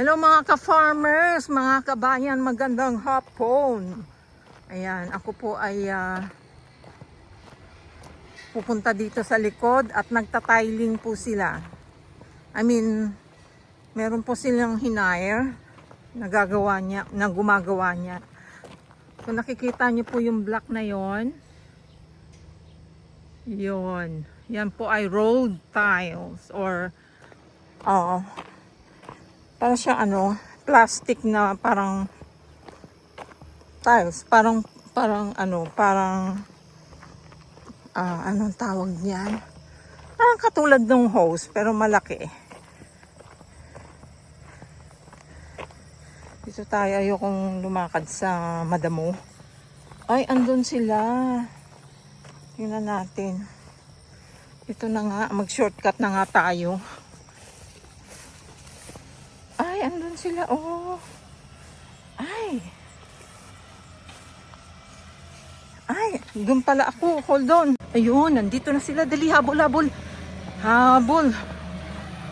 Hello mga ka-farmers, mga kabayan, magandang hapon. Ayan, ako po ay ah, pupunta dito sa likod at nagtatiling po sila. I mean, meron po silang hinire na gagawa niya, na gumagawa niya. So nakikita niyo po yung block na yon. Yon. Yan po ay road tiles or oh, para siya ano, plastic na parang tiles, parang parang ano, parang ah anong tawag niyan? Parang katulad ng hose pero malaki. Dito tayo ayokong lumakad sa madamo. Ay, andun sila. Tingnan natin. Ito na nga, mag-shortcut na nga tayo. Ay, andun sila. Oh. Ay. Ay, doon pala ako. Hold on. Ayun, nandito na sila. Dali, habol, habol. Habol.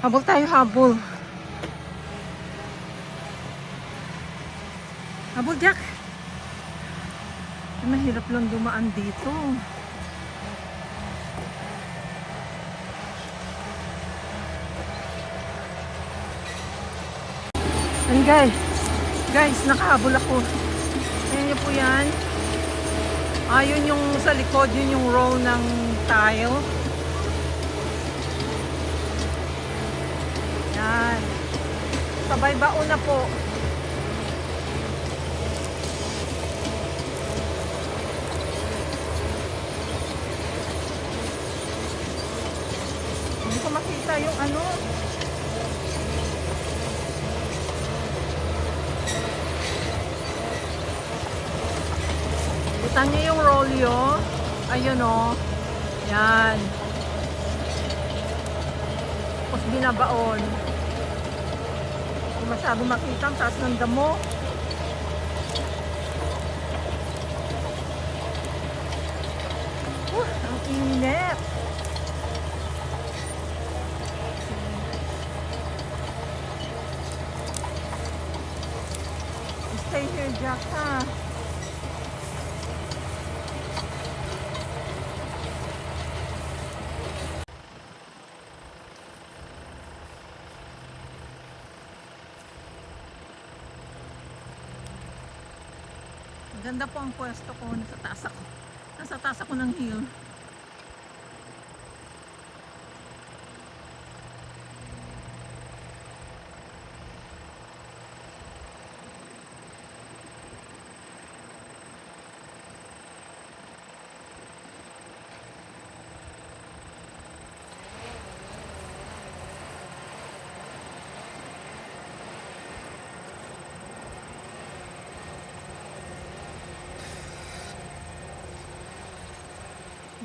Habol tayo, habol. Habol, Jack. Mahirap lang dumaan dito. And guys, guys, nakahabol ako. Ayan niyo po yan. Ah, yun yung sa likod, yun yung row ng tile. Yan. Sabay baon na po. Hindi ko makita yung ano. Kita niyo yung rolyo. Ayun o. Yan. Tapos binabaon. Hindi masyado makita ang taas ng damo. Uh, ang init. Stay here, Jack, ha? Maganda po ang pwesto ko. Nasa taas ako. Nasa taas ako ng hill.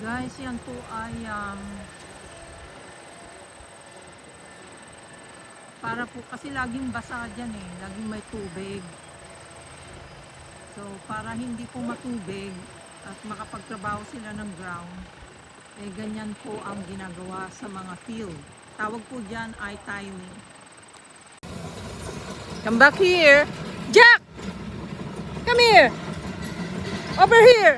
Guys, yan po ay um, para po kasi laging basa dyan eh, laging may tubig. So, para hindi po matubig at makapagtrabaho sila ng ground, eh ganyan po ang ginagawa sa mga field. Tawag po dyan ay tiling. Come back here! Jack! Come here! Over here!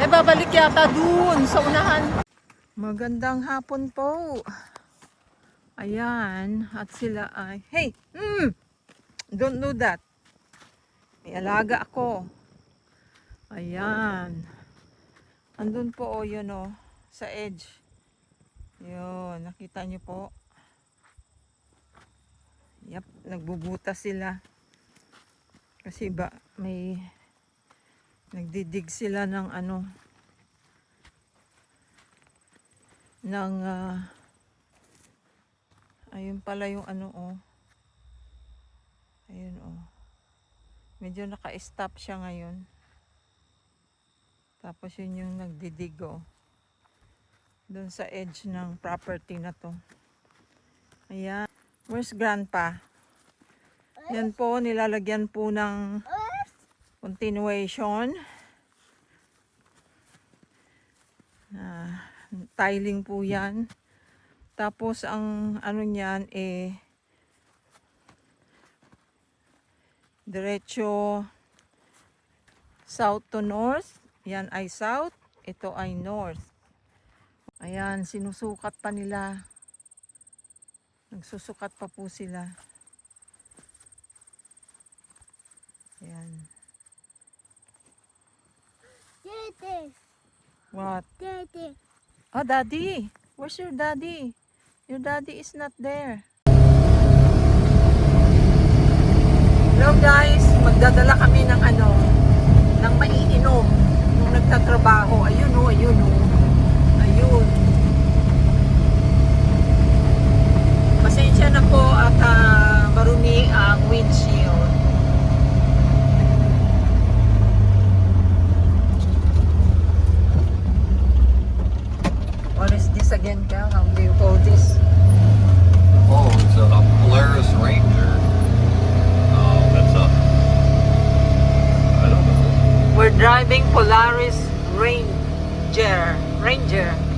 Eh, babalik yata dun sa unahan. Magandang hapon po. Ayan, at sila ay, hey, hmm, don't do that. May alaga ako. Ayan. Andun po, oh, yun, oh, sa edge. Yun, nakita niyo po. Yep, nagbubuta sila. Kasi ba, may nagdidig sila ng ano ng ah, ayun pala yung ano oh. Ayun oh. Medyo naka-stop siya ngayon. Tapos yun yung nagdidig oh. Doon sa edge ng property na to. Ayan. Where's grandpa? Yan po nilalagyan po ng Continuation. Ah, tiling po yan. Tapos ang ano niyan eh diretso south to north. Yan ay south, ito ay north. Ayan, sinusukat pa nila. Nagsusukat pa po sila. Ayan. Daddy, What? daddy. Oh, daddy. Where's your daddy? Your daddy is not there. Hello guys, magdadala kami ng ano, ng maiinom nung nagtatrabaho. Ayun oh, ayun oh. Ayun. Pasensya na po at ah, marumi ang windshield. Ranger.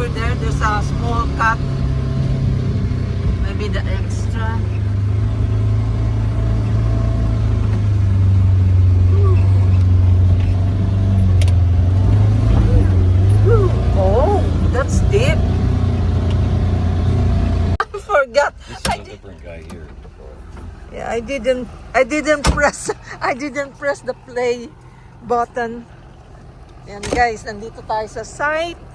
Over there? There's a small cut. Maybe the extra. Oh, that's deep. I forgot. This is I a different guy here. yeah, I didn't. I didn't press. I didn't press the play button. Yan guys, nandito tayo sa site.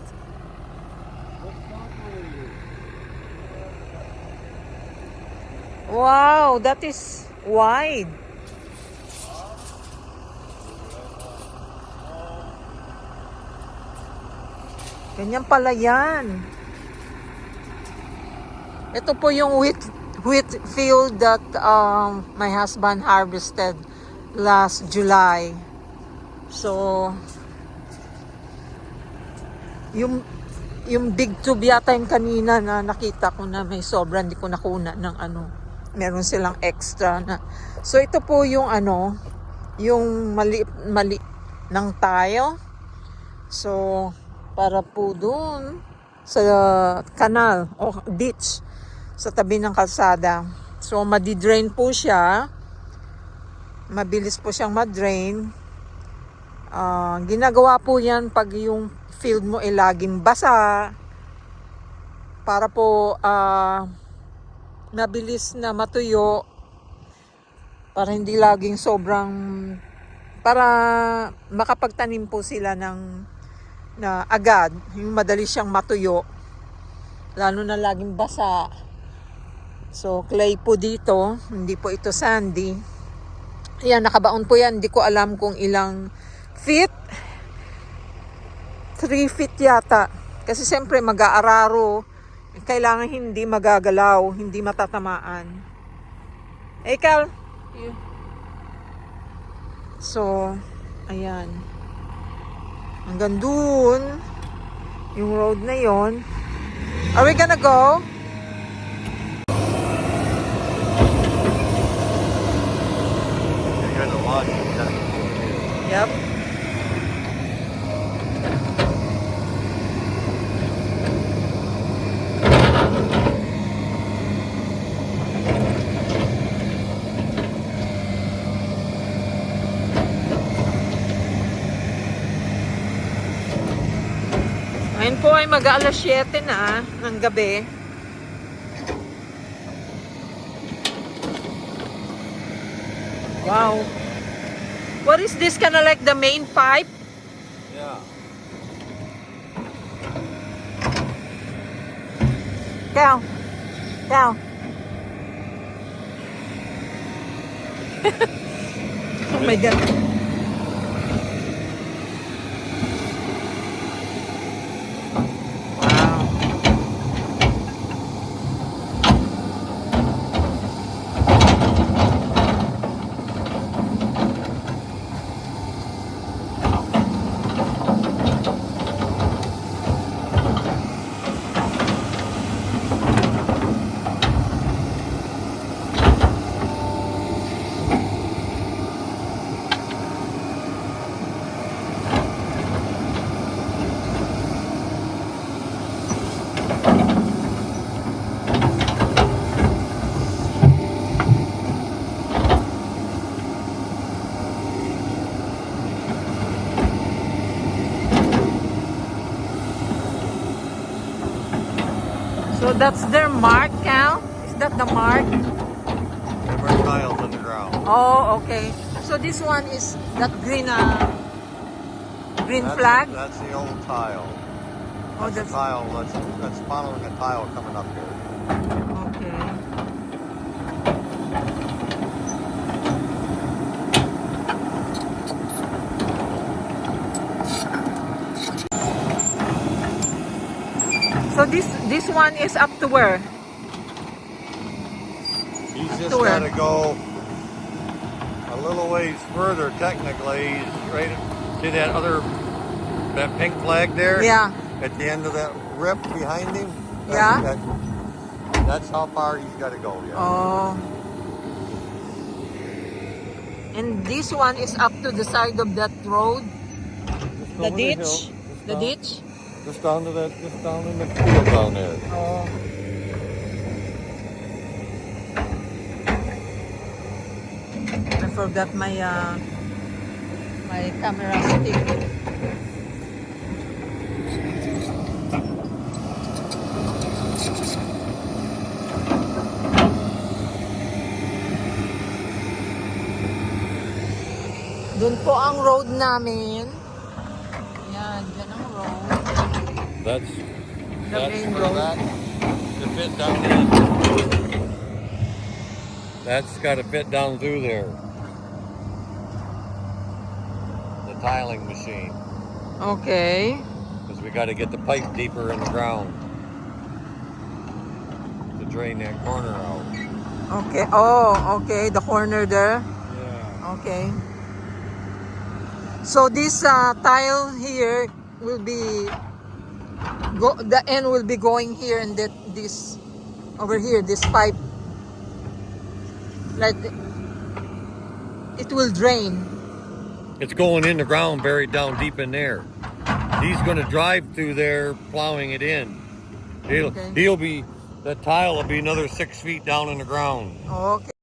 Wow, that is wide. Ganyan pala yan. Ito po yung wheat, wheat field that um, my husband harvested last July. So, yung yung big tube yata yung kanina na nakita ko na may sobra, hindi ko nakuna ng ano. Meron silang extra na. So, ito po yung ano, yung mali, mali ng tayo. So, para po dun sa kanal o ditch sa tabi ng kalsada. So, madidrain po siya. Mabilis po siyang madrain. Ah, ginagawa po yan pag yung field mo ay laging basa. Para po ah, mabilis na matuyo. Para hindi laging sobrang para makapagtanim po sila ng na agad, yung madali siyang matuyo. Lalo na laging basa. So, clay po dito. Hindi po ito sandy. Ayan, nakabaon po yan. Hindi ko alam kung ilang feet. 3 feet yata. Kasi siyempre mag-aararo. Kailangan hindi magagalaw. Hindi matatamaan. Eh, Cal. you- So, ayan. Hanggang dun, yung road na yon. Are we gonna go? ay mag-aalas 7 na ah, ng gabi. Wow. What is this? Kind of like the main pipe? Yeah. Down. Down. oh my God. That's their mark, now? Is that the mark? There are tiles on the ground. Oh, okay. So this one is that green, uh, green That's- flag. That's the old tile. Oh, That's that's tile. That's, that's following a tile coming up here. okay. So this this one is up to where? He's just got to go a little ways further. Technically, he's right see that other that pink flag there. Yeah. At the end of that rip behind him. That- Yeah. that- that's how far he's got to go. Yeah. Oh. And this one is up to the side of that road, the ditch, hill, just the ditch. Just down to that. Just down in the field down there. Oh. I forgot my uh, my camera stick. Doon po ang road namin. That's The that's main road. that to fit down. That's got to fit down through there. The tiling machine, Okay. because we got to get the pipe deeper in the ground to drain that corner out. Okay. Oh, okay. The corner there. Yeah. Okay. So this uh, tile here will be go the end will be going here and that this over here this pipe like it will drain. It's going in the ground, buried down deep in there. He's going to drive through there, plowing it in. He'll Okay. he'll be the tile will be another six feet down in the ground. Okay.